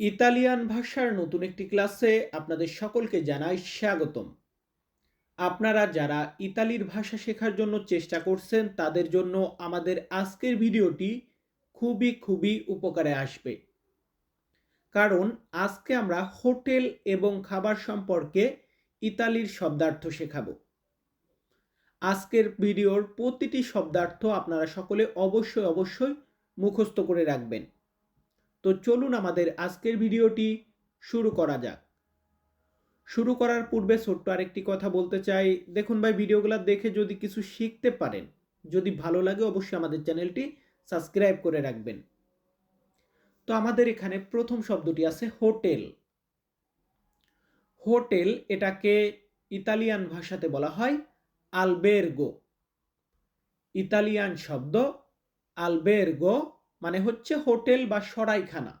Italian ভাষার নতুন একটি ক্লাসে আপনাদের সকলকে জানাই স্বাগতম। আপনারা যারা ইতালির ভাষা শেখার জন্য চেষ্টা করছেন, তাদের জন্য আমাদের আজকের ভিডিওটি খুবই খুবই উপকারে আসবে। কারণ আজকে আমরা হোটেল এবং খাবার সম্পর্কে ইতালির শব্দার্থ শেখাবো। আজকের ভিডিওর প্রতিটি শব্দার্থ আপনারা সকলে অবশ্যই অবশ্যই মুখস্থ করে রাখবেন। তো চলুন আমাদের আজকের ভিডিওটি শুরু করা যাক। শুরু করার পূর্বে ছোট্ট আরেকটি কথা বলতে চাই। দেখুন ভাই, ভিডিওগুলো দেখে যদি কিছু শিখতে পারেন, যদি ভালো লাগে অবশ্যই আমাদের চ্যানেলটি সাবস্ক্রাইব করে রাখবেন। তো আমাদের এখানে প্রথম শব্দটি আছে হোটেল। হোটেল এটাকে ইতালিয়ান ভাষাতে বলা হয় আলবেরগো। ইতালিয়ান শব্দ আলবেরগো মানে হচ্ছে হোটেল বা সরাইখানা।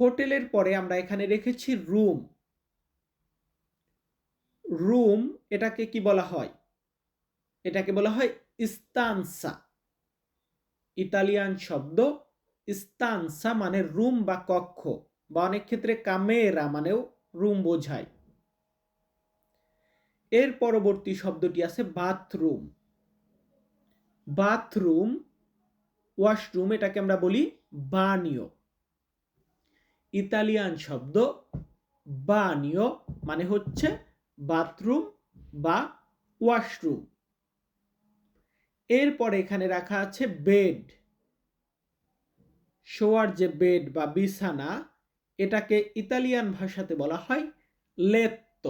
হোটেলের পরে আমরা এখানে রেখেছি রুম। রুম এটাকে কি বলা হয়? এটাকে বলা হয় ইস্তানসা। ইতালিয়ান শব্দ ইস্তানসা মানে রুম বা কক্ষ বা অনেক ক্ষেত্রে কামেরা মানেও রুম বোঝায়। এর পরবর্তী শব্দটি আছে বাথরুম। বাথরুম ওয়াশরুম এটাকে আমরা বলি বানিও। ইতালিয়ান শব্দ বানিও মানে হচ্ছে বাথরুম বা ওয়াশরুম এরপরে এখানে রাখা আছে বেড শোয়ার যে বেড বা বিছানা, এটাকে ইতালিয়ান ভাষাতে বলা হয় লেত্ত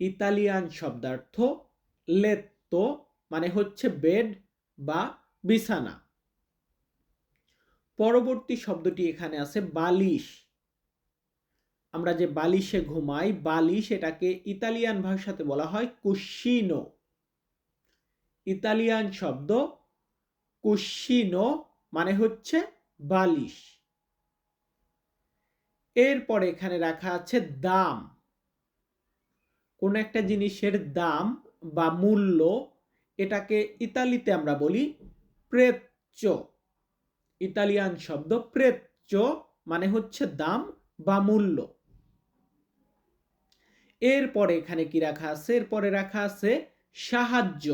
ইতালিয়ান শব্দার্থ লেত্ত মানে হচ্ছে বেড বা বিছানা। পরবর্তী শব্দটি এখানে আছে বালিশ। আমরা যে বালিশে ঘুমাই, বালিশ এটাকে ইতালিয়ান ভাষাতে বলা হয় কুশিনো ইতালিয়ান শব্দ কুশিনো মানে হচ্ছে বালিশ। এরপরে এখানে রাখা আছে দাম। কোন একটা জিনিসের দাম বা মূল্য এটাকে ইতালিতে আমরা বলি প্রেচ্চ ইতালিয়ান শব্দ প্রেচ্চ মানে হচ্ছে দাম বা মূল্য। এরপরে এখানে কি রাখা আছে? এরপরে রাখা আছে সাহায্য।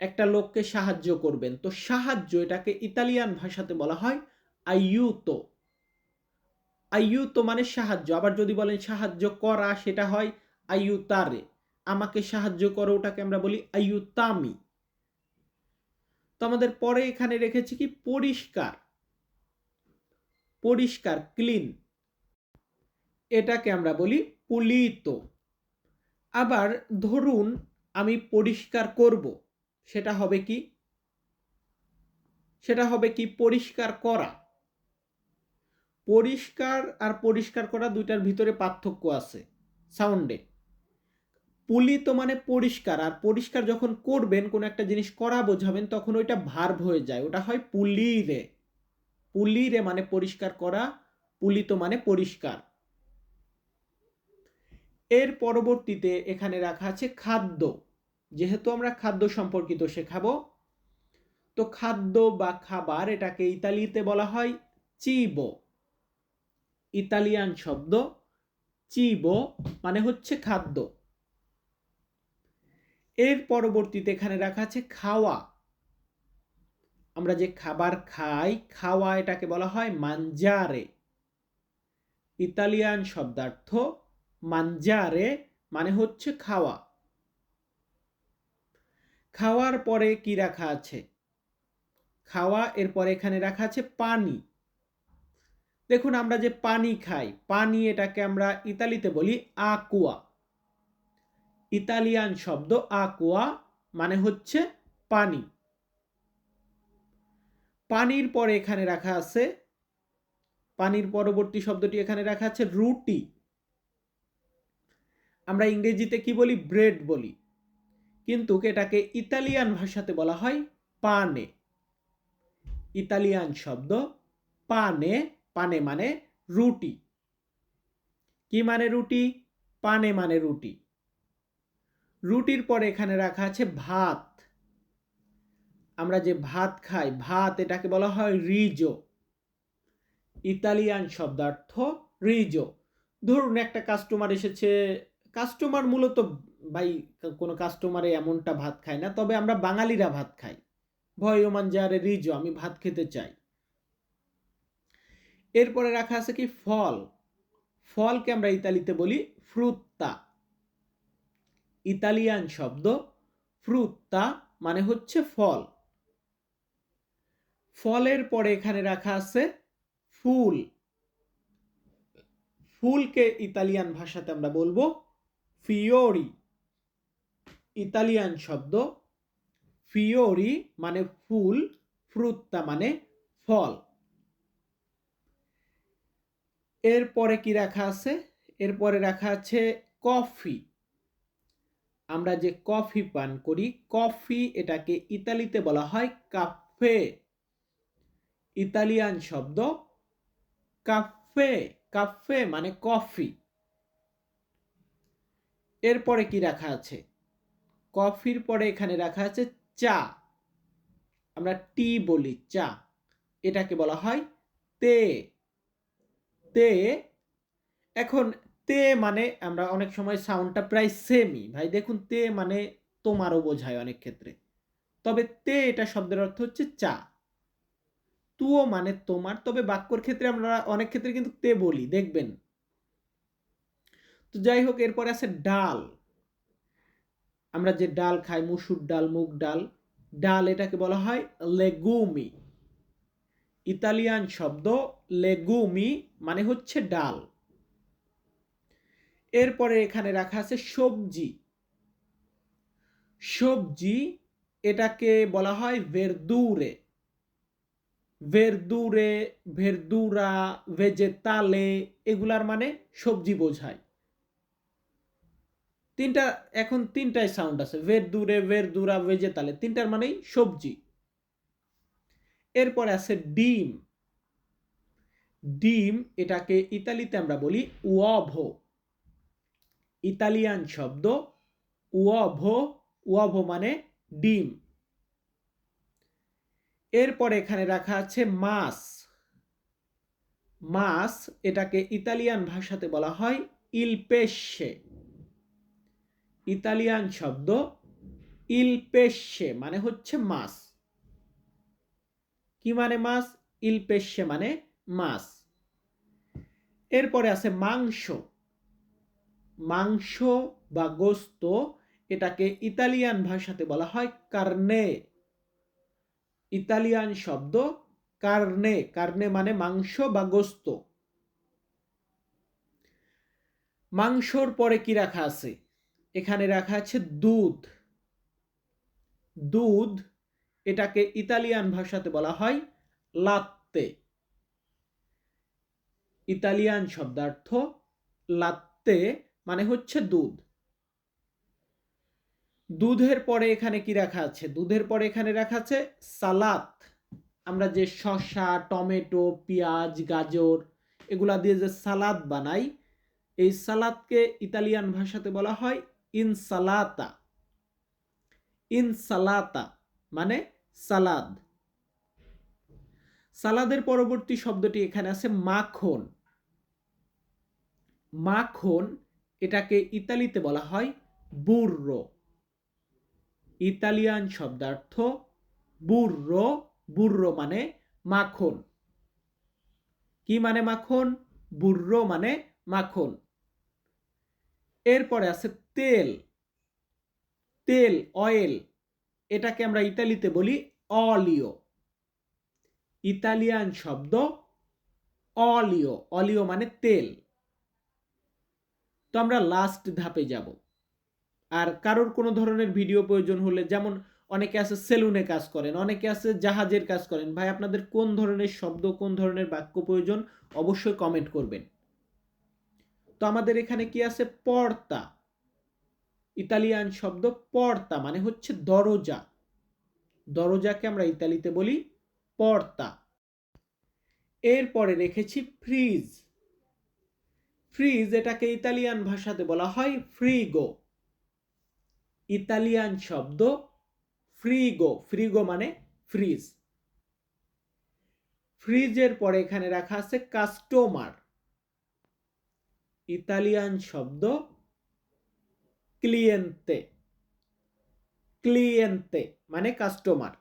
একটা লোককে সাহায্য করবেন। তো সাহায্য এটাকে ইতালিয়ান ভাষাতে বলা হয় আইয়ুতো আইয়ুতো মানে সাহায্য। আবার যদি বলেন সাহায্য করা, সেটা হয় আইয়ুতারে আমাকে সাহায্য করো, ওটাকে আমরা বলি আইয়ুতামি তো আমাদের পরে এখানে রেখেছি কি? পরিষ্কার। পরিষ্কার, ক্লিন। এটাকে আমরা বলি পুলিত। আবার ধরুন আমি পরিষ্কার করব, সেটা হবে কি? সেটা হবে কি? পরিষ্কার করা। পরিষ্কার আর পরিষ্কার করা দুইটার ভিতরে পার্থক্য আছে, সাউন্ডে। পুলিত মানে পরিষ্কার, আর পরিষ্কার যখন করবেন, কোনো একটা জিনিস করা বোঝাবেন, তখন ওইটা ভার্ভ হয়ে যায়। ওটা হয় পুলিরে। পুলিরে মানে পরিষ্কার করা পুলিত মানে পরিষ্কার। এর পরবর্তীতে এখানে রাখা আছে খাদ্য। যেহেতু আমরা খাদ্য সম্পর্কিত শেখাবো, তো খাদ্য বা খাবার এটাকে ইতালিতে বলা হয় চিবো। ইতালিয়ান শব্দ, চিবো মানে হচ্ছে খাদ্য। এর পরবর্তীতে এখানে রাখা আছে খাওয়া। আমরা যে খাবার খাই, খাওয়া এটাকে বলা হয় মানজারে। ইতালিয়ান শব্দার্থ মানজারে মানে হচ্ছে খাওয়া। খাওয়ার পরে কি রাখা আছে? খাওয়া, এরপরে এখানে রাখা আছে পানি। দেখুন আমরা যে পানি খাই, পানি এটাকে আমরা ইতালিতে বলি আকুয়া। ইতালিয়ান শব্দ আকুয়া মানে হচ্ছে পানি। পানির পরে এখানে রাখা আছে, পানির পরবর্তী শব্দটি এখানে রাখা আছে রুটি। আমরা ইংরেজিতে কি বলি? ব্রেড বলি। কিন্তু এটাকে ইতালিয়ান ভাষাতে বলা হয় পানে। ইতালিয়ান শব্দ পানে পানে মানে রুটি। কি মানে রুটি? পানে মানে রুটি। রুটির পরে এখানে রাখা আছে ভাত। আমরা যে ভাত খাই, ভাত এটাকে বলা হয় রিজো। ইতালিয়ান শব্দার্থ রিজো। ধরুন একটা কাস্টমার এসেছে কাস্টমার মূলত ভাই কোনো কাস্টমারে এমনটা ভাত খায় না, তবে আমরা বাঙালিরা ভাত খাই। ভয়মান যারে রিজো, আমি ভাত খেতে চাই। এরপরে রাখা আছে কি ফল? ফলকে আমরা ইতালিতে বলি ফ্রুত্তা। ইতালিয়ান শব্দ ফ্রুত্তা মানে হচ্ছে ফল। ফলের পরে এখানে রাখা আছে ফুল। ফুলকে ইতালিয়ান ভাষাতে আমরা বলব ফিওরি। ইতালিয়ান শব্দ ফিওরি মানে ফুল ফ্রুত্তা মানে ফল। এরপরে কি রাখা আছে? এরপরে রাখা আছে কফি। আমরা যে কফি পান করি, কফি এটাকে ইতালিতে বলা হয় কাফে ইতালিয়ান শব্দ কাফে কাফে মানে কফি। এরপরে কি রাখা আছে? কফির পরে এখানে রাখা আছে চা। আমরা টি বলি চা। এটাকে বলা হয় তে। তে, এখন তে মানে আমরা অনেক সময় সাউন্ডটা প্রায় সেমই ভাই, দেখুন, তে মানে তোমারও বোঝায় অনেক ক্ষেত্রে। তবে তে এটা শব্দের অর্থ হচ্ছে চা। তুও মানে তোমার। তবে বাক্যর ক্ষেত্রে আমরা অনেক ক্ষেত্রে কিন্তু তে বলি, দেখবেন। তো যাই হোক, এরপরে আছে ডাল। আমরা যে ডাল খাই, মুসুর ডাল, মুগ ডাল ডাল এটাকে বলা হয় লেগুমি। ইতালিয়ান শব্দ লেগুমি মানে হচ্ছে ডাল। এরপরে এখানে রাখা আছে সবজি। সবজি এটাকে বলা হয় ভেরদুরে ভেরদুরে ভেরদুরা ভেজেতালে এগুলার মানে সবজি বোঝায়। তিনটা, এখন তিনটাই সাউন্ড আছে। ভেরদুরে ভেরদুরা ভেজেতালে তিনটার মানেই সবজি। এরপরে আছে ডিম। ডিম এটাকে ইতালিতে আমরা বলি উয়াভো ইতালিয়ান শব্দ, উয়াভো উয়াভো মানে ডিম। এরপরে এখানে রাখা আছে মাছ মাছ এটাকে ইতালিয়ান ভাষাতে বলা হয় ইলপেশে ইতালিয়ান শব্দ ইলপেশে মানে হচ্ছে মাছ কি মানে মাছ ইলপেশে মানে মাছ এরপরে আছে মাংস। মাংস বা গোস্ত এটাকে ইতালিয়ান ভাষাতে বলা হয় কার্নে। ইতালিয়ান শব্দ কার্নে। কার্নে মানে মাংস বা গোস্ত। মাংসর পরে কি রাখা আছে? এখানে রাখা আছে দুধ। দুধ এটাকে ইতালিয়ান ভাষাতে বলা হয় লাত্তে। ইতালিয়ান শব্দার্থ লাত্তে মানে হচ্ছে দুধ। দুধের পরে এখানে কি রাখা আছে? দুধের পরে এখানে রাখা আছে সালাদ। আমরা যে শসা, টমেটো, পেঁয়াজ, গাজর এগুলা দিয়ে যে সালাদ বানাই, এই সালাদকে ইতালিয়ান ভাষাতে বলা হয় ইনসালাতা। ইনসালাতা মানে সালাদ। সালাদের পরবর্তী শব্দটি এখানে আছে মাখন। মাখন এটাকে ইতালিতে বলা হয় বুর্রো ইতালিয়ান শব্দার্থ বুর্রো বুর্রো মানে মাখন। কি মানে মাখন? বুর্রো মানে মাখন। এরপরে আছে তেল। তেল অয়েল এটাকে আমরা ইতালিতে বলি অলিও। ইতালিয়ান শব্দ অলিও। অলিও মানে তেল। তো আমরা লাস্ট ধাপে যাব। আর কারোর কোনো ধরনের ভিডিও প্রয়োজন হলে, যেমন অনেকে আছে সেলুনে কাজ করেন, অনেকে আছে জাহাজের কাজ করেন, ভাই আপনাদের কোন ধরনের শব্দ, কোন ধরনের বাক্য প্রয়োজন, অবশ্যই কমেন্ট করবেন। তো আমাদের এখানে কি আছে? পর্তা। ইতালিয়ান শব্দ পর্তা মানে হচ্ছে দরজা। দরজাকে আমরা ইতালিতে বলি পর্তা। এরপরে রেখেছি ফ্রিজ ফ্রিজ, এটাকে ইতালিয়ান ভাষাতে বলা হয় ফ্রিগো ইতালিয়ান শব্দ ফ্রিগো ফ্রিগো মানে ফ্রিজ ফ্রিজের পরে এখানে রাখা আছে কাস্টমার ইতালিয়ান শব্দ ক্লিয়েন্তে ক্লিয়েন্তে মানে কাস্টমার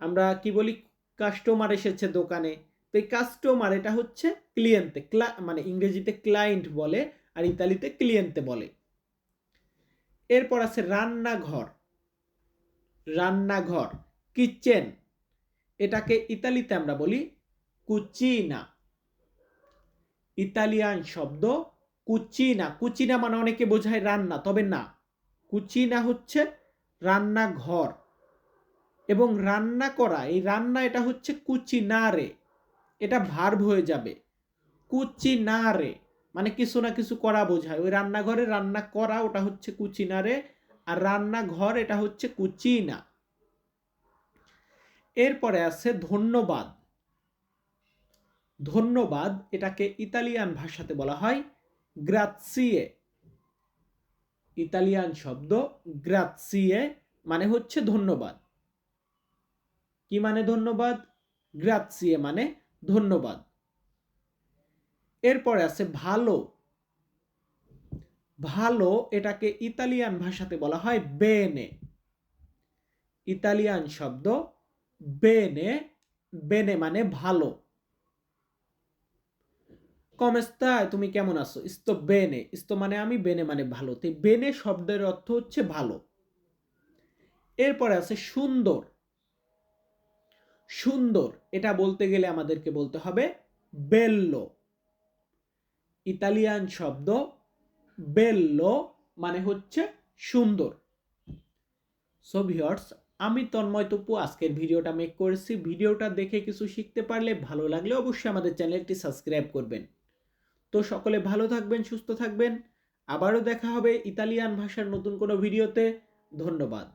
আমরা কি বলি? কাস্টমার এসেছে দোকানে। তো এই কাস্টমার এটা হচ্ছে ক্লিয়েন্তে মানে ইংরেজিতে ক্লায়েন্ট বলে আর ইতালিতে ক্লিয়েন্তে বলে। এরপর আছে রান্নাঘর। রান্নাঘর কিচেন এটাকে ইতালিতে আমরা বলি কুচিনা ইতালিয়ান শব্দ কুচিনা কুচিনা মানে অনেকে বোঝায় রান্না, তবে না। কুচিনা হচ্ছে রান্নাঘর। এবং রান্না করা, এই রান্না এটা হচ্ছে কুচিনারে এটা ভার্ব হয়ে যাবে। কুচিনারে মানে কিছু না কিছু করা বোঝায়। ওই রান্নাঘরে রান্না করা, ওটা হচ্ছে কুচিনারে আর রান্নাঘর এটা হচ্ছে কুচিনা এরপরে আছে ধন্যবাদ। ধন্যবাদ এটাকে ইতালিয়ান ভাষাতে বলা হয় গ্রাৎসিয়ে ইতালিয়ান শব্দ গ্রাৎসিয়ে মানে হচ্ছে ধন্যবাদ। কি মানে ধন্যবাদ? গ্রাৎসিয়ে মানে ধন্যবাদ। এরপরে আছে ভালো। ভালো এটাকে ইতালিয়ান ভাষাতে বলা হয় বেনে ইতালিয়ান শব্দ বেনে বেনে মানে ভালো। কমেস্তায় তুমি কেমন আছো? ইস্তো বেনে ইস্তো মানে আমি বেনে মানে ভালো। তো বেনে শব্দের অর্থ হচ্ছে ভালো। এরপরে আছে সুন্দর। সুন্দর। এটা বলতে গেলে আমাদেরকে বলতে হবে বেল্লো। ইতালিয়ান শব্দ বেল্লো মানে হচ্ছে সুন্দর। সো ভিওর্স আমি তন্ময় তপু আজকের ভিডিওটা মেক করেছি। ভিডিওটা দেখে কিছু শিখতে পারলে ভালো লাগলে অবশ্যই আমাদের চ্যানেলটি সাবস্ক্রাইব করবেন। তো সকলে ভালো থাকবেন, সুস্থ থাকবেন। আবারও দেখা হবে ইতালিয়ান ভাষার নতুন কোনো ভিডিওতে। ধন্যবাদ।